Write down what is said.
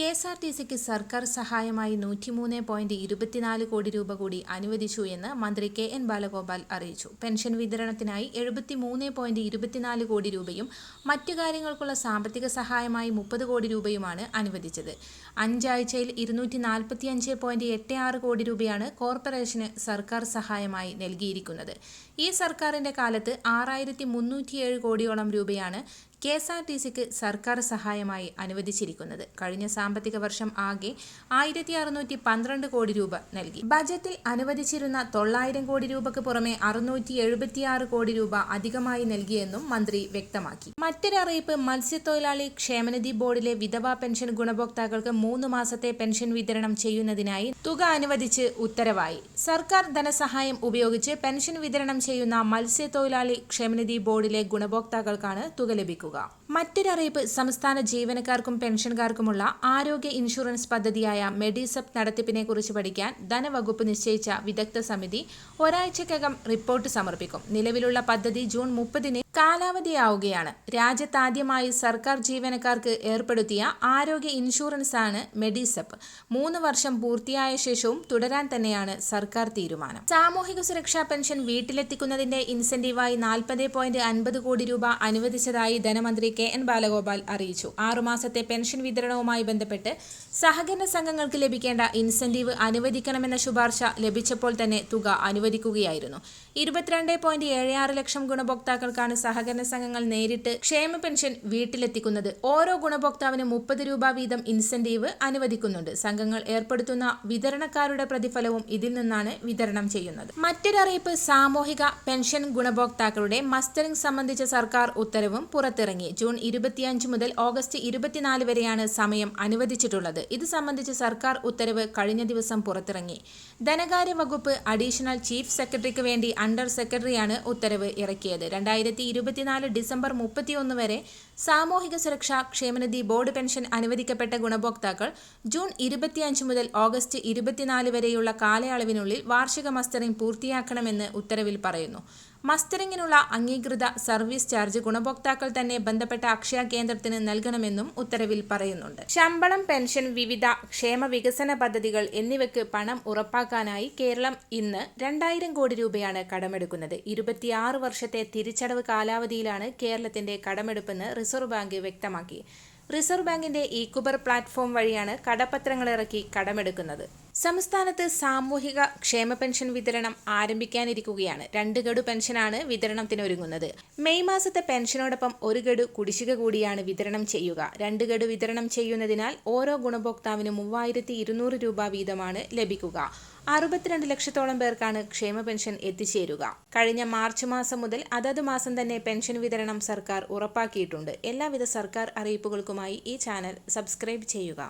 K S R T സിക്ക് സർക്കാർ സഹായമായി നൂറ്റിമൂന്ന് പോയിന്റ് ഇരുപത്തിനാല് കോടി രൂപ കൂടി അനുവദിച്ചു എന്ന് മന്ത്രി കെ എൻ ബാലഗോപാൽ അറിയിച്ചു. പെൻഷൻ വിതരണത്തിനായി എഴുപത്തി മൂന്ന് പോയിന്റ് ഇരുപത്തിനാല് കോടി രൂപയും മറ്റു കാര്യങ്ങൾക്കുള്ള സാമ്പത്തിക സഹായമായി മുപ്പത് കോടി രൂപയുമാണ് അനുവദിച്ചത്. അഞ്ചാഴ്ചയിൽ ഇരുന്നൂറ്റി നാൽപ്പത്തി അഞ്ച് പോയിന്റ് എട്ട് ആറ് കോടി രൂപയാണ് കോർപ്പറേഷന് സർക്കാർ സഹായമായി നൽകിയിരിക്കുന്നത്. ഈ സർക്കാരിന്റെ കാലത്ത് ആറായിരത്തി മുന്നൂറ്റിയേഴ് കോടിയോളം രൂപയാണ് കെ എസ് ആർ ടി സിക്ക് സർക്കാർ സഹായമായി അനുവദിച്ചിരിക്കുന്നത്. കഴിഞ്ഞ സാമ്പത്തിക വർഷം ആകെ ആയിരത്തി അറുന്നൂറ്റി പന്ത്രണ്ട് കോടി രൂപ നൽകി. ബജറ്റിൽ അനുവദിച്ചിരുന്ന തൊള്ളായിരം കോടി രൂപയ്ക്ക് പുറമെ അറുന്നൂറ്റി എഴുപത്തിയാറ് കോടി രൂപ അധികമായി നൽകിയെന്നും മന്ത്രി വ്യക്തമാക്കി. മറ്റൊരു അറിയിപ്പ് മത്സ്യത്തൊഴിലാളി ക്ഷേമനിധി ബോർഡിലെ വിധവാ പെൻഷൻ ഗുണഭോക്താക്കൾക്ക് മൂന്ന് മാസത്തെ പെൻഷൻ വിതരണം ചെയ്യുന്നതിനായി തുക അനുവദിച്ച് ഉത്തരവായി. സർക്കാർ ധനസഹായം ഉപയോഗിച്ച് പെൻഷൻ വിതരണം ചെയ്യുന്ന മത്സ്യത്തൊഴിലാളി ക്ഷേമനിധി ബോർഡിലെ ഗുണഭോക്താക്കൾക്കാണ് തുക ലഭിക്കുക. മറ്റൊരറിയിപ്പ് സംസ്ഥാന ജീവനക്കാർക്കും പെൻഷൻകാർക്കുമുള്ള ആരോഗ്യ ഇൻഷുറൻസ് പദ്ധതിയായ മെഡിസപ് നടത്തിപ്പിനെ കുറിച്ച് പഠിക്കാൻ ധനവകുപ്പ് നിശ്ചയിച്ച വിദഗ്ധ സമിതി ഒരാഴ്ചക്കകം റിപ്പോർട്ട് സമർപ്പിക്കും. നിലവിലുള്ള പദ്ധതി ജൂൺ മുപ്പതിന് കാലാവധിയാവുകയാണ്. രാജ്യത്താദ്യമായി സർക്കാർ ജീവനക്കാർക്ക് ഏർപ്പെടുത്തിയ ആരോഗ്യ ഇൻഷുറൻസ് ആണ് മെഡിസെപ് മൂന്ന് വർഷം പൂർത്തിയായ ശേഷവും തുടരാൻ തന്നെയാണ് സർക്കാർ തീരുമാനം. സാമൂഹിക സുരക്ഷാ പെൻഷൻ വീട്ടിലെത്തിക്കുന്നതിന്റെ ഇൻസെന്റീവായി നാൽപ്പത് പോയിന്റ് അൻപത് കോടി രൂപ അനുവദിച്ചതായി ധനമന്ത്രി കെ എൻ ബാലഗോപാൽ അറിയിച്ചു. ആറുമാസത്തെ പെൻഷൻ വിതരണവുമായി ബന്ധപ്പെട്ട് സഹകരണ സംഘങ്ങൾക്ക് ലഭിക്കേണ്ട ഇൻസെന്റീവ് അനുവദിക്കണമെന്ന ശുപാർശ ലഭിച്ചപ്പോൾ തന്നെ തുക അനുവദിക്കുകയായിരുന്നു. ഇരുപത്തിരണ്ട് ലക്ഷം ഗുണഭോക്താക്കൾക്കാണ് സഹകരണ സംഘങ്ങൾ നേരിട്ട് ക്ഷേമ പെൻഷൻ വീട്ടിലെത്തിക്കുന്നത്. ഓരോ ഗുണഭോക്താവിനും മുപ്പത് രൂപ വീതം ഇൻസെന്റീവ് അനുവദിക്കുന്നുണ്ട്. സംഘങ്ങൾ ഏർപ്പെടുത്തുന്ന വിതരണക്കാരുടെ പ്രതിഫലവും ഇതിൽ നിന്നാണ് വിതരണം ചെയ്യുന്നത്. മറ്റൊരറിയിപ്പ് സാമൂഹിക പെൻഷൻ ഗുണഭോക്താക്കളുടെ മസ്റ്ററിംഗ് സംബന്ധിച്ച സർക്കാർ ഉത്തരവും പുറത്തിറങ്ങി. ജൂൺ ഇരുപത്തിയഞ്ച് മുതൽ ഓഗസ്റ്റ് ഇരുപത്തിനാല് വരെയാണ് സമയം അനുവദിച്ചിട്ടുള്ളത്. ഇത് സംബന്ധിച്ച് സർക്കാർ ഉത്തരവ് കഴിഞ്ഞ ദിവസം പുറത്തിറങ്ങി. ധനകാര്യ വകുപ്പ് അഡീഷണൽ ചീഫ് സെക്രട്ടറിക്ക് വേണ്ടി അണ്ടർ സെക്രട്ടറിയാണ് ഉത്തരവ് ഇറക്കിയത്. രണ്ടായിരത്തി ഇരുപത്തിനാല് ഡിസംബർ മുപ്പത്തിയൊന്ന് വരെ സാമൂഹിക സുരക്ഷാ ക്ഷേമനിധി ബോർഡ് പെൻഷൻ അനുവദിക്കപ്പെട്ട ഗുണഭോക്താക്കൾ ജൂൺ ഇരുപത്തിയഞ്ച് മുതൽ ഓഗസ്റ്റ് ഇരുപത്തിനാല് വരെയുള്ള കാലയളവിനുള്ളിൽ വാർഷിക മസ്റ്ററിംഗ് പൂർത്തിയാക്കണമെന്ന് ഉത്തരവിൽ പറയുന്നു. മസ്റ്ററിംഗിനുള്ള അംഗീകൃത സർവീസ് ചാർജ് ഗുണഭോക്താക്കൾ തന്നെ ബന്ധപ്പെട്ട അക്ഷയ കേന്ദ്രത്തിന് നൽകണമെന്നും ഉത്തരവിൽ പറയുന്നുണ്ട്. ശമ്പളം പെൻഷൻ വിവിധ ക്ഷേമ വികസന പദ്ധതികൾ എന്നിവയ്ക്ക് പണം ഉറപ്പാക്കാനായി കേരളം ഇന്ന് രണ്ടായിരം കോടി രൂപയാണ് കടമെടുക്കുന്നത്. ഇരുപത്തിയാറ് വർഷത്തെ തിരിച്ചടവ് കാലാവധിയിലാണ് കേരളത്തിന്റെ കടമെടുപ്പെന്ന് റിസർവ് ബാങ്ക് വ്യക്തമാക്കി. റിസർവ് ബാങ്കിന്റെ ഈക്കുബർ പ്ലാറ്റ്ഫോം വഴിയാണ് കടപ്പത്രങ്ങൾ ഇറക്കി കടമെടുക്കുന്നത്. സംസ്ഥാനത്ത് സാമൂഹിക ക്ഷേമ പെൻഷൻ വിതരണം ആരംഭിക്കാനിരിക്കുകയാണ്. രണ്ട് ഗഡു പെൻഷനാണ് വിതരണത്തിനൊരുങ്ങുന്നത്. മെയ് മാസത്തെ പെൻഷനോടൊപ്പം ഒരു ഗഡു കുടിശ്ശിക കൂടിയാണ് വിതരണം ചെയ്യുക. രണ്ട് ഗഡു വിതരണം ചെയ്യുന്നതിനാൽ ഓരോ ഗുണഭോക്താവിനും മൂവായിരത്തി ഇരുന്നൂറ് രൂപ വീതമാണ് ലഭിക്കുക. അറുപത്തിരണ്ട് ലക്ഷത്തോളം പേർക്കാണ് ക്ഷേമ പെൻഷൻ എത്തിച്ചേരുക. കഴിഞ്ഞ മാർച്ച് മാസം മുതൽ അതത് മാസം തന്നെ പെൻഷൻ വിതരണം സർക്കാർ ഉറപ്പാക്കിയിട്ടുണ്ട്. എല്ലാവിധ സർക്കാർ അറിയിപ്പുകൾക്കുമായി ഈ ചാനൽ സബ്സ്ക്രൈബ് ചെയ്യുക.